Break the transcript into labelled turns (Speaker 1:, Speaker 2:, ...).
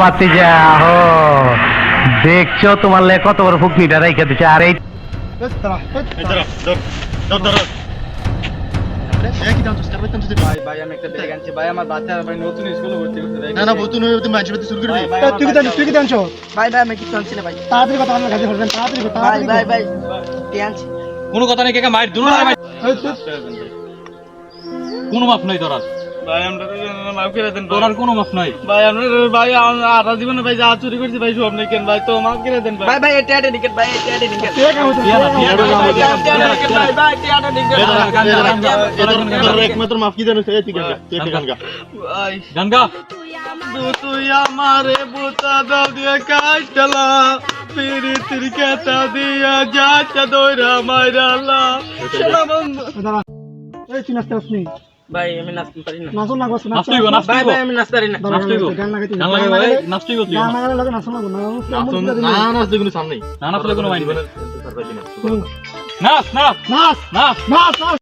Speaker 1: বাতি যা হো দেখছ তোমার লে কত বড় ফুকনিটা রেখে দিচ্ছে আর এই
Speaker 2: কোনো কথা নেই কাকা দুনো মাইর কোনো মাপ নাই তোর।
Speaker 3: ভাই আমরা মাফ করে দেন
Speaker 2: তোর আর কোনো মাপ নাই
Speaker 3: ভাই আমরা ভাই আধা জীবনে ভাই যা চুরি করছি ভাই সব নেই কেন ভাই তো মাফ করে দেন ভাই ভাই এটা এটা এটা এটা
Speaker 4: একমাত্র মাফ কি জানো ঠিক আছে ঠিক আছে
Speaker 2: গান গা
Speaker 3: তুই আমারে বুতা দাও দিয়ে কাটলা যাচা দইরা মাইরালা।
Speaker 5: এই?
Speaker 3: ভাই আমি নাচতে পারি না।
Speaker 5: নাচো না, নাচো
Speaker 2: নাচতে
Speaker 5: না।
Speaker 2: নাচতে
Speaker 3: ভাই ভাই আমি নাচতে পারি না।
Speaker 2: নাচতে হইব।
Speaker 5: গান লাগাইতে
Speaker 2: গান লাগাই ভাই নাচতে তুই
Speaker 5: গান লাগালে লাগে নাচো না, না,
Speaker 4: নাচন
Speaker 5: না,
Speaker 4: না না দেখুন সামনে
Speaker 2: না নাচলে কোনো মাইন্ড। নাচ নাচ
Speaker 5: নাচ।
Speaker 2: নাচ
Speaker 5: নাচ নাচ।